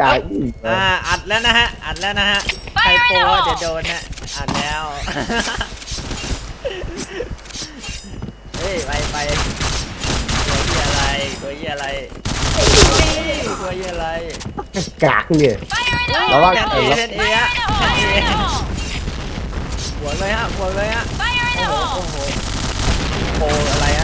กายอีกอ่าอัดแล้วนะฮะ อัดแล้วนะฮะใครโปรเดี๋ยวโดนนะอัดแล้วเฮ้ยไปไปตัวเหี้ยอะไรตัวเหี้ยอะไรนี่ตัวเหี้ยอะไรกากเนี่ย Fire in the ระ hole! วังแทนเอเออแทนเอ Fire ฮะ in the แทน hole! เอ Fire in the hole! หัวเลยฮะหัวเลยฮะ Fire in โอ้ the โห hole! โอ้โหโปรอะไรฮะ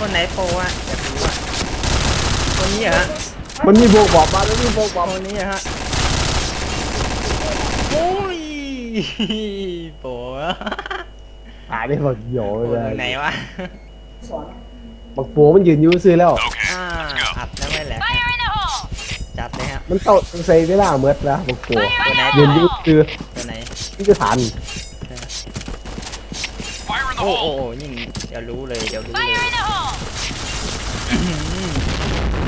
คนไหนโปรอะอยากรู้อะคนนี้เหรอฮะมันมีบวกบอกมาแล้วมีบวกบอกคนนี้เหรอฮะโอ้ยโปรอะหาได้บักโยโปรเลอยยู่ไหนวะบักปัวมันยืนอยูซื้อแล้ว อ่าอัดแล้วไม่แหลก Fire in the hole! จัดเลยครับมันเต่าใส่เวลาเมื่อแล้วบักปัวตัวไหนยืนอยูซื้อตัวไหนที่จะทันโอ้โอ้โอ้ยิ่งเดี๋ยวรู้เลยเดี๋ยวรู้เลย Fire in the hole!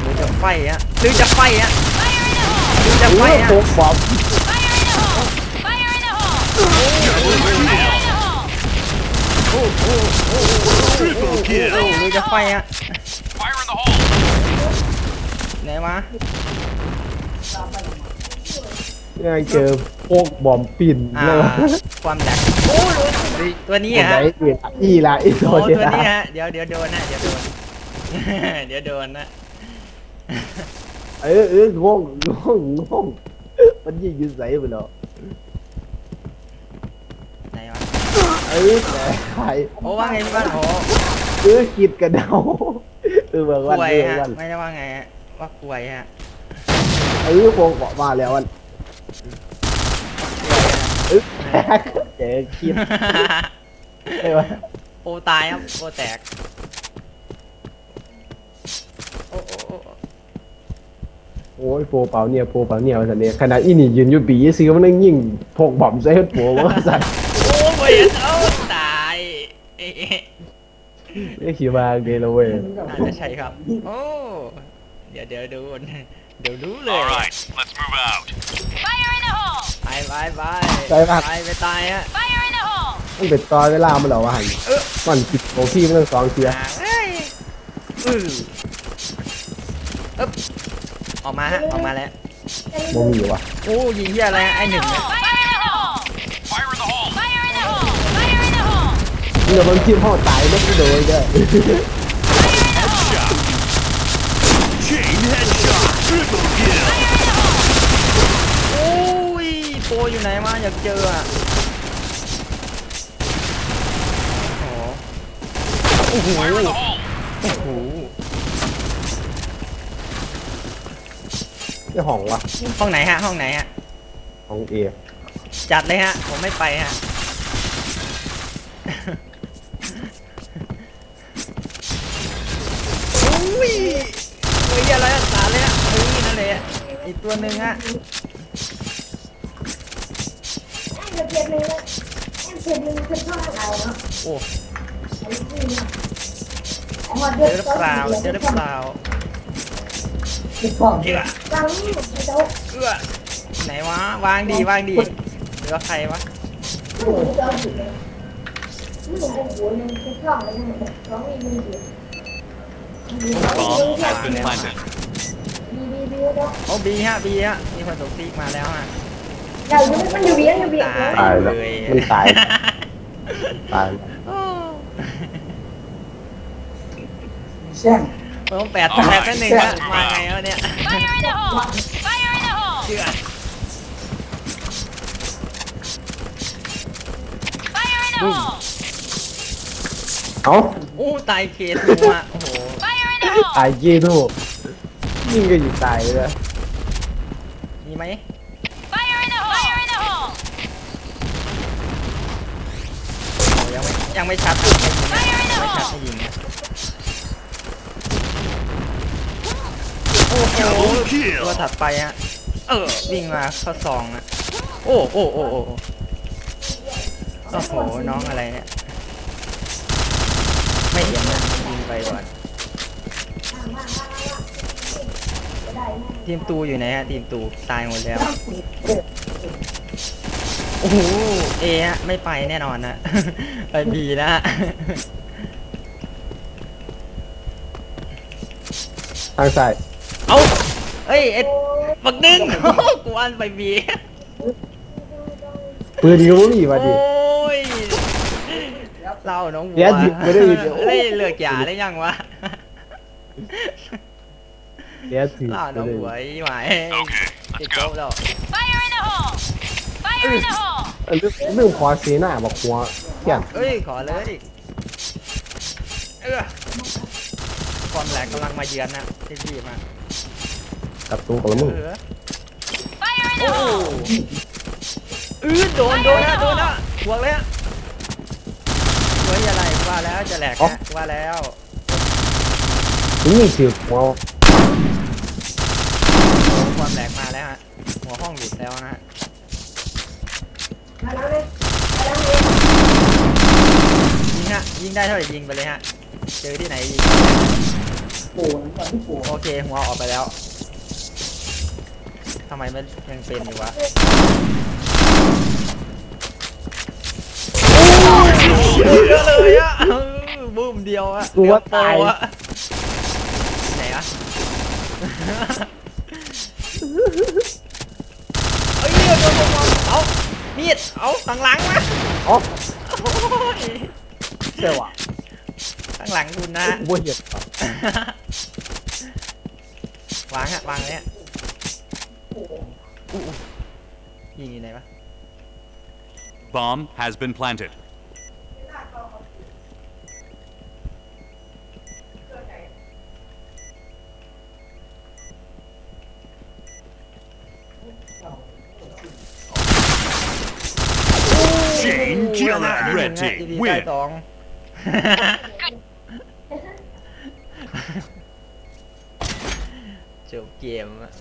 หรือจะไฟฮะหรือจะไฟฮะ Fire in the hole! หรือจะไฟอฮะบวกบ Fire in the hole! Fire in the hole! Fire in the hole! โอ้โอ้โอ้โอ้หรือจะไฟฮะไหนวะยังไงเจอพวกบอมปิ่นอ่าเลยวะความแหลกโอ้หตัวนี้คนไหนฮะอียอีละอีโซโอ้เชียตัวนี้ฮะ เดี๋ยวเดี๋ยวโดนนะเดี๋ยวโดน เดี๋ยวโดนนะ เออเอองงงงงงมันยิงอยืนใส่ไปแล้วไหนวะเออแต่ใครโอ้ว่าไงพี่บ้านโอ้เออคิดกันเดาเออเบอร์กวันล้วยเบอฮะร์วันไม่ได้ว่าไงฮะ ว่ากล้วยฮะเออโปงเกาะมาแล้ววันเออแตกเจอคิดใช่ไหมโอตายครับโอแตก โอ้โอ้โอ้โอ้ยโปรเปล่าเนี่ยโปรเปล่าเนี่ยวันนี้ขนาดอีนี่ยืนอยู่ปีซื้อมันนั่งยิงพกบอมใส่โปรว่าใส่โอ้เว้ยเอ้าตายเอ๊ะเอ๊ะเรียกขี่มาเดลเว้ยน่าจะใช่ครับ โอ้เดี๋ยวเดี๋ยวดูเดี๋ยวรู้เลย All right, let's move out. Fire in the hole! ไปไปไปไปปะไปไปตายฮะ Fire in the hole! มันเป็นตอนเวลามันเหรอวะหันเออมันปิดโปรที่มันต้องสองเทียอ่าเอ้ย อืออึ๊บออกมาฮะออกมาแล้วโมมีวะโอ้ยิงเหี้ยอะไรฮะไอหนึ่งเนี่ย Fire in the hole! Fire in the hole. Fire in the hole! Fire in the hole! เดี๋ยวมันทีมห้องตายไม่โดนเด้อ Headshot. Chain headshot. Triple kill. โอ้ยโปรอยู่ไหนมาอยากเจออะโอ้โห Fire in the hole. โอ้โห จ้าห้องวะห้องไหนฮะ ห้องไหนฮะ ห้องเอจัดเลยฮะ ผมไม่ไปฮะ อุ้ยเฮ้ยอะไรอะตาเลยอะเฮ้ยนั่นเลยอะอีกตัวหนึ่งอะ em thực hiện mình đấy em thiệt mình thực cho hàng ngày nó โอ้ mà เจอ được หรือเปล่า เจอหรือเปล่า thực phẩm เอื้อ rắn một cái đâu เอื้อไหนวะวางดีวางดีหรือว่าใครวะ nó ngủ đâu chỉ đấy nó ngủ con cuốn nên thực phẩm nó ngủ có gì mình chỉ Bomb has been planted. đi đi đi đó โอ้บีฮะบีฮะมีคนตกซีกมาแล้วฮะ đầu nó nó nhiều biến nhiều biến ตายตายแล้วเลยมันตาย ตาย โอ้ xem ผมแปดแปดแค่หนึ่งฮะมาไงวะเนี่ย Fire in the hole! Fire in the hole! เชื่อ Fire in the hole! เอ้าโอ้ตายเคทูอะโอ้โห Fire in the hole! ตายยี่ทูกยิงก็อยู่ตายเลย มีไหม Fire in the hole! Fire in the hole! โอ้ยังไม่ยังไม่ชัดให้ยิงนะยังไม่ชัดให้ยิงนะ โอ้โหตัวถัดไปฮะเออวิ่งมาเข้าซองอะโอ้โอ้โอ้โอ้โอ้โหน้องอะไรเนี่ยไม่เห็นนะยิงไปก่อนทีมตูอยู่ไหนฮะทีมตูตายหมดแล้วโอ้โหเอฮะไม่ไปแน่นอนนะไปบีนะทางซ้าย เอ้ยไอ้บักดึง กูอันไปบีปืนก็บ่มีโอ้ว่าดิยเล่าน้องวัวเดี๋ยวหยิบไม่ได้เดี๋ยวเฮ้ยเลือกหยาได้ยังวะเดี๋ยวถือเล่าน้องวัวไอ้หมายติดโต๊ะแล้ว Fire in the hole! Fire in the hole! เออเรื่องเรื่องขอเสียหน้าบอกหัวเที่ยนเอ้ยขอเลยเออความแหลกกำลังมาเยือนนะที่พี่มา กับตัวของมึงเออ Fire in โอ้ the hole! เออโดนโดนนะโดนนะบวกเลยอะเฮ้ยอะไรว่าแล้วจะแหลกนะว่าแล้วมึงมีถือหัวความแหลกมาแล้วฮะหัวห้องหลุดแล้วนะฮะมาแล้วเลยมาแล้วเลยยิงฮะยิงได้เท่าไหร่ยิงไปเลยฮะเจอที่ไหนยิงโผล่ก่อนที่โผล่โอเคหัวออกไปแล้ว ทำไมมันยังเป็นอยู่วะเยอะเลยอะเออบูมเดียวอะกูว่าตายเดี๋วโปรอะไหนอะเอ้ยโดนโดนโดนเอามีดเอาตั้งหลังมาอ๋อโอ้ยใช่ว่ะตั้งหลังคุณนะกูบ่เห็นว่ะวางฮะวางเลยฮะ อู้อู้ยิงอยู่ไหนวะ Bomb has been planted. Chain โอ้ killer. ที่ห Red นึ่งฮะ team ดีๆใต้ win. สอง จบเกมอะ